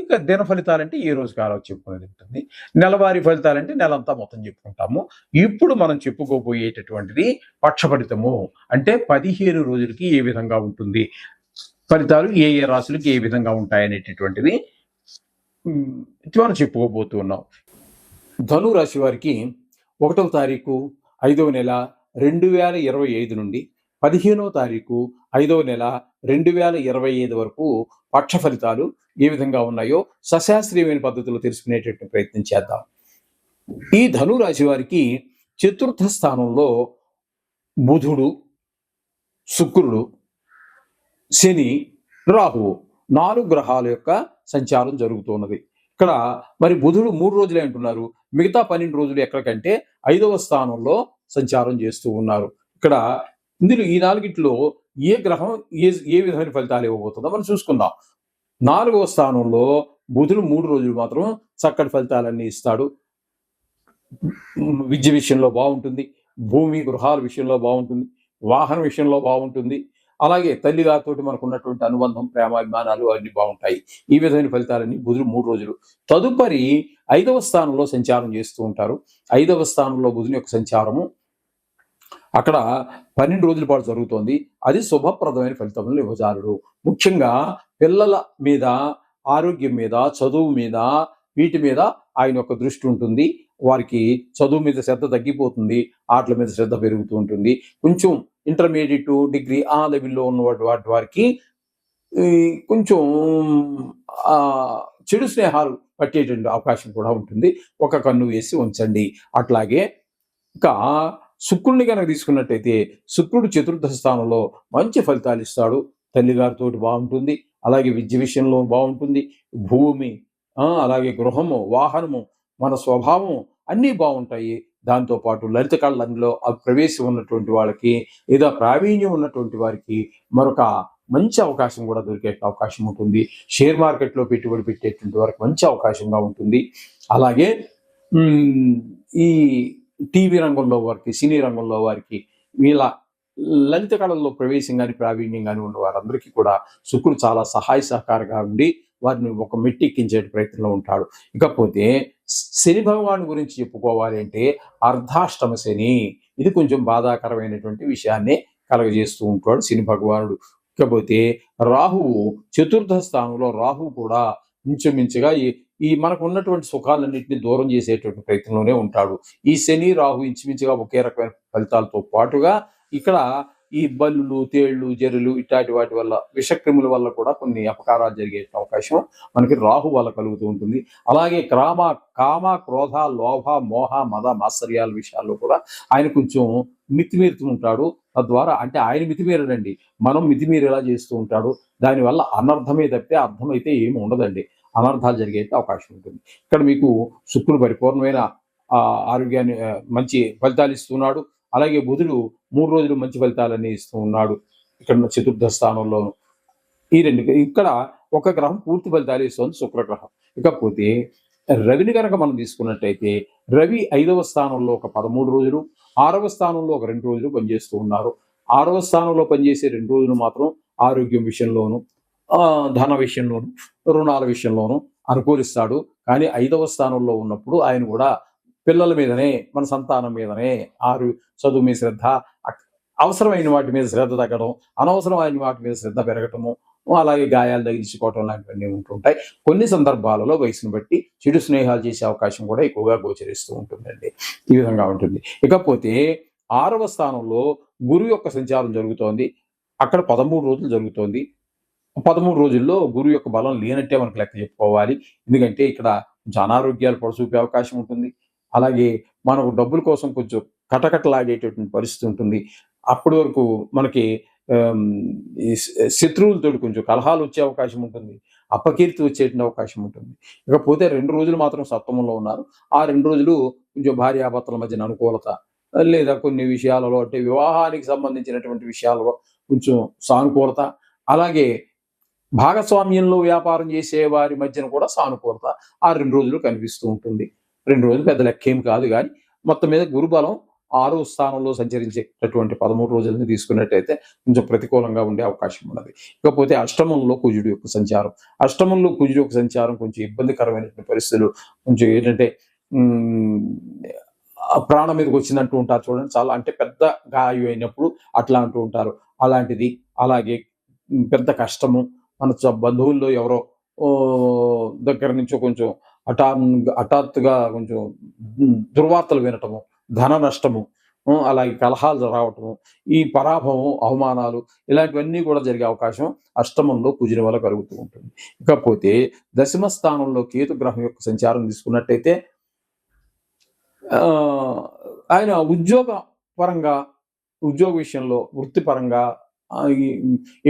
ఇంకా దిన ఫలితాలంటే ఏ రోజు కాలం చెప్పుకునేది ఉంటుంది. నెలవారీ ఫలితాలంటే నెలంతా మొత్తం చెప్పుకుంటాము. ఇప్పుడు మనం చెప్పుకోబోయేటటువంటిది పక్షఫలితము అంటే పదిహేను రోజులకి ఏ విధంగా ఉంటుంది? ఫలితాలు ఏ ఏ రాశులకి ఏ విధంగా ఉంటాయనేటటువంటిది మనం చెప్పుకోబోతున్నాం ధను రాశి వారికి ఒకటవ తారీఖు ఐదవ నెల రెండు వేల ఇరవై ఐదు నుండి పదిహేనవ తారీఖు ఐదవ నెల రెండు వేల ఇరవై ఐదు వరకు పక్ష ఫలితాలు ఏ విధంగా ఉన్నాయో సశాస్త్రీయమైన పద్ధతిలో తెలుసుకునేటట్టు ప్రయత్నం చేద్దాం. ఈ ధనురాశి వారికి చతుర్థ స్థానంలో బుధుడు శుక్రుడు శని రాహువు నాలుగు గ్రహాల యొక్క సంచారం జరుగుతున్నది. ఇక్కడ మరి బుధుడు మూడు రోజులే అంటున్నారు. మిగతా పన్నెండు రోజులు ఎక్కడికంటే ఐదవ స్థానంలో సంచారం చేస్తూ ఉన్నారు. ఇక్కడ ఇందులో ఈ నాలుగిట్లో ఏ గ్రహం ఏ ఏ విధమైన ఫలితాలు ఇవ్వబోతుందో మనం చూసుకుందాం. నాలుగవ స్థానంలో బుధుడు మూడు రోజులు మాత్రం చక్కటి ఫలితాలన్నీ ఇస్తాడు. విద్య విషయంలో బాగుంటుంది. భూమి గృహాల విషయంలో బాగుంటుంది. వాహన విషయంలో బాగుంటుంది. అలాగే తల్లిగారితోటి మనకు ఉన్నటువంటి అనుబంధం ప్రేమాభిమానాలు అన్ని బాగుంటాయి. ఈ విధమైన ఫలితాలన్నీ బుధుడు మూడు రోజులు. తదుపరి ఐదవ స్థానంలో సంచారం చేస్తూ ఉంటారు. ఐదవ స్థానంలో బుధుని యొక్క సంచారము అక్కడ పన్నెండు రోజుల పాటు జరుగుతోంది. అది శుభప్రదమైన ఫలితములు ఇవ్వజారుడు ముఖ్యంగా పిల్లల మీద ఆరోగ్యం మీద చదువు మీద వీటి మీద ఆయన యొక్క దృష్టి ఉంటుంది. వారికి చదువు మీద శ్రద్ధ తగ్గిపోతుంది. ఆటల మీద శ్రద్ధ పెరుగుతూ ఉంటుంది. కొంచెం ఇంటర్మీడియట్ డిగ్రీ ఆ లెవెల్లో ఉన్న వాటి వారికి కొంచెం చెడు స్నేహాలు పట్టేటువంటి అవకాశం కూడా ఉంటుంది. ఒక కన్ను వేసి ఉంచండి. అట్లాగే ఇంకా శుక్రుడిని కనుక తీసుకున్నట్టయితే శుక్రుడు చతుర్థ స్థానంలో మంచి ఫలితాలు ఇస్తాడు. తల్లిగారితో బాగుంటుంది. అలాగే విద్య విషయంలో బాగుంటుంది. భూమి అలాగే గృహము వాహనము మన స్వభావం అన్నీ బాగుంటాయి. దాంతోపాటు లలిత కళల్లో ఆ ప్రవేశం ఉన్నటువంటి వాళ్ళకి లేదా ప్రావీణ్యం ఉన్నటువంటి వారికి మరొక మంచి అవకాశం కూడా దొరికే అవకాశం ఉంటుంది. షేర్ మార్కెట్లో పెట్టుబడి పెట్టేటువంటి వారికి మంచి అవకాశంగా ఉంటుంది. అలాగే ఈ టీవీ రంగంలో వారికి సినీ రంగంలో వారికి వీళ్ళ లలిత కళల్లో ప్రవేశం కానీ ప్రావీణ్యం కానీ ఉన్న వారందరికీ కూడా శుక్రుడు చాలా సహాయ సహకారంగా ఉండి వారిని ఒక మెట్టెక్కించే ప్రయత్నంలో ఉంటాడు. ఇకపోతే శని భగవాన్ గురించి చెప్పుకోవాలి అంటే అర్ధాష్టమ శని. ఇది కొంచెం బాధాకరమైనటువంటి విషయాన్ని కలగజేస్తూ ఉంటాడు శని భగవానుడు. ఇకపోతే రాహువు చతుర్థ స్థానంలో రాహువు కూడా ఇంచుమించుగా ఈ ఈ మనకు ఉన్నటువంటి సుఖాలన్నింటినీ దూరం చేసేటువంటి ప్రయత్నంలోనే ఉంటాడు. ఈ శని రాహు ఇంచుమించుగా ఒకే రకమైన ఫలితాలతో పాటుగా ఇక్కడ ఈ బల్లులు తేళ్ళు జరులు ఇట్లాంటి వాటి వల్ల విషక్రిముల వల్ల కూడా కొన్ని అపకారాలు జరిగే అవకాశం మనకి రాహు వల్ల కలుగుతూ ఉంటుంది. అలాగే క్రామ కామ క్రోధ లోభ మోహ మద మాత్సర్యాల విషయాల్లో కూడా ఆయన కొంచెం మితిమీరుతూ ఉంటాడు. తద్వారా అంటే ఆయన మితిమీరడండి. మనం మితిమీరేలా చేస్తూ ఉంటాడు. దానివల్ల అనర్థమే తప్పితే అర్థం అయితే ఏమి ఉండదండి. అనర్థాలు జరిగే అవకాశం ఉంటుంది. ఇక్కడ మీకు శుక్రుడు పరిపూర్ణమైన ఆరోగ్యాన్ని మంచి ఫలితాలు ఇస్తున్నాడు అలాగే బుధుడు మూడు రోజులు మంచి ఫలితాలన్నీ ఇస్తూ ఉన్నాడు. ఇక్కడ చతుర్థ స్థానంలోను ఈ రెండు ఇక్కడ ఒక గ్రహం పూర్తి ఫలితాలు ఇస్తుంది శుక్రగ్రహం. ఇకపోతే రవిని కనుక మనం తీసుకున్నట్టయితే రవి ఐదవ స్థానంలో ఒక పదమూడు రోజులు ఆరవ స్థానంలో ఒక రెండు రోజులు పనిచేస్తూ ఉన్నారు. ఆరవ స్థానంలో పనిచేసే రెండు రోజులు మాత్రం ఆరోగ్యం విషయంలోను ధన విషయంలోను రుణాల విషయంలోను అనుకూలిస్తాడు. కానీ ఐదవ స్థానంలో ఉన్నప్పుడు ఆయన కూడా పిల్లల మీదనే మన సంతానం మీదనే ఆరు చదువు మీద శ్రద్ధ అవసరమైన వాటి మీద శ్రద్ధ తగ్గడం అనవసరమైన వాటి మీద శ్రద్ధ పెరగటము అలాగే గాయాలు తగిలించుకోవటం లాంటివన్నీ ఉంటుంటాయి. కొన్ని సందర్భాలలో వయసును బట్టి చెడు స్నేహాలు చేసే అవకాశం కూడా ఎక్కువగా గోచరిస్తూ ఉంటుందండి. ఈ విధంగా ఉంటుంది. ఇకపోతే ఆరవ స్థానంలో గురువు యొక్క సంచారం జరుగుతోంది. అక్కడ పదమూడు రోజులు జరుగుతోంది. పదమూడు రోజుల్లో గురువు యొక్క బలం లేనట్టే మనకు లెక్క చెప్పుకోవాలి. ఎందుకంటే ఇక్కడ కొంచెం అనారోగ్యాలు పొడసూపే అవకాశం ఉంటుంది. అలాగే మనకు డబ్బుల కోసం కొంచెం కటకటలాడేటటువంటి పరిస్థితి ఉంటుంది. అప్పటి వరకు మనకి శత్రువులతో కొంచెం కలహాలు వచ్చే అవకాశం ఉంటుంది. అపకీర్తి వచ్చేటువంటి అవకాశం ఉంటుంది. ఇకపోతే రెండు రోజులు మాత్రం సప్తమంలో ఉన్నారు. ఆ రెండు రోజులు కొంచెం భార్యాభర్తల మధ్యన అనుకూలత లేదా కొన్ని విషయాలలో అంటే వివాహానికి సంబంధించినటువంటి విషయాలలో కొంచెం సానుకూలత. అలాగే భాగస్వామ్యంలో వ్యాపారం చేసే వారి మధ్యన కూడా సానుకూలత ఆ రెండు రోజులు కనిపిస్తూ ఉంటుంది. రెండు రోజులు పెద్ద లెక్కేం కాదు కానీ మొత్తం మీద గురుబలం ఆరో స్థానంలో సంచరించేటటువంటి పదమూడు రోజులను తీసుకున్నట్టయితే కొంచెం ప్రతికూలంగా ఉండే అవకాశం ఉన్నది. ఇకపోతే అష్టమంలో కుజుడు యొక్క సంచారం. అష్టమంలో కుజుడు యొక్క సంచారం కొంచెం ఇబ్బందికరమైనటువంటి పరిస్థితులు కొంచెం ఏంటంటే ప్రాణం మీదకి వచ్చిందంటూ ఉంటారు చూడండి. చాలా అంటే పెద్ద గాయం అయినప్పుడు అట్లా అంటూ ఉంటారు. అలాంటిది అలాగే పెద్ద కష్టము మన చ- బంధువుల్లో ఎవరో దగ్గర నుంచో కొంచెం హఠా హఠాత్తుగా కొంచెం దుర్వార్తలు వినటము ధన నష్టము అలాగే కలహాలు రావటము ఈ పరాభవం అవమానాలు ఇలాంటివన్నీ కూడా జరిగే అవకాశం అష్టమంలో కుజుని వల్ల కలుగుతూ ఉంటుంది. ఇకపోతే దశమ స్థానంలో కేతు గ్రహం యొక్క సంచారం తీసుకున్నట్టయితే ఆయన ఉద్యోగ పరంగా ఉద్యోగ విషయంలో వృత్తిపరంగా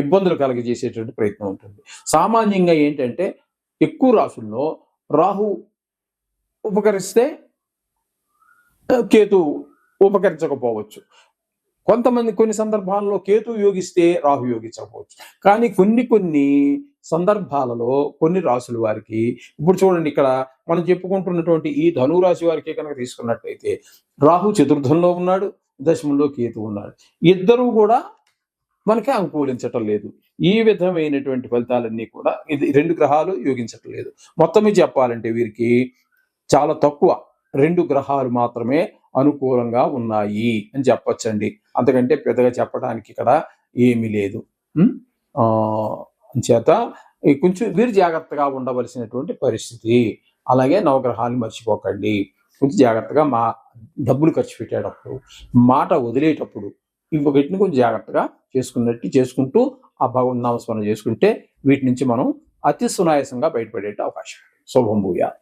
ఇబ్బందులు కలగజేసేటువంటి ప్రయత్నం ఉంటుంది. సామాన్యంగా ఏంటంటే ఎక్కువ రాసుల్లో రాహు ఉపకరిస్తే కేతు ఉపకరించకపోవచ్చు. కొంతమంది కొన్ని సందర్భాల్లో కేతు యోగిస్తే రాహు యోగించకపోవచ్చు. కానీ కొన్ని కొన్ని సందర్భాలలో కొన్ని రాసుల వారికి ఇప్పుడు చూడండి ఇక్కడ మనం చెప్పుకుంటున్నటువంటి ఈ ధనురాశి వారికి కనుక తీసుకున్నట్లయితే రాహు చతుర్థంలో ఉన్నాడు దశమంలో కేతు ఉన్నాడు. ఇద్దరూ కూడా మనకి అనుకూలించటం లేదు. ఈ విధమైనటువంటి ఫలితాలన్నీ కూడా ఇది రెండు గ్రహాలు యోగించటం లేదు. మొత్తం మీద చెప్పాలంటే వీరికి చాలా తక్కువ రెండు గ్రహాలు మాత్రమే అనుకూలంగా ఉన్నాయి అని చెప్పొచ్చండి. అంతకంటే పెద్దగా చెప్పడానికి ఇక్కడ ఏమీ లేదు. చేత కొంచెం వీరు జాగ్రత్తగా ఉండవలసినటువంటి పరిస్థితి. అలాగే నవగ్రహాలు మర్చిపోకండి. కొంచెం జాగ్రత్తగా మా డబ్బులు ఖర్చు పెట్టేటప్పుడు మాట వదిలేటప్పుడు ఇవి వీటిని కొంచెం జాగ్రత్తగా చేసుకున్నట్టు చేసుకుంటూ ఆ భగవన్ నామస్మరణ చేసుకుంటే వీటి నుంచి మనం అతి సునాయాసంగా బయటపడే అవకాశం. శుభం భూయాత్.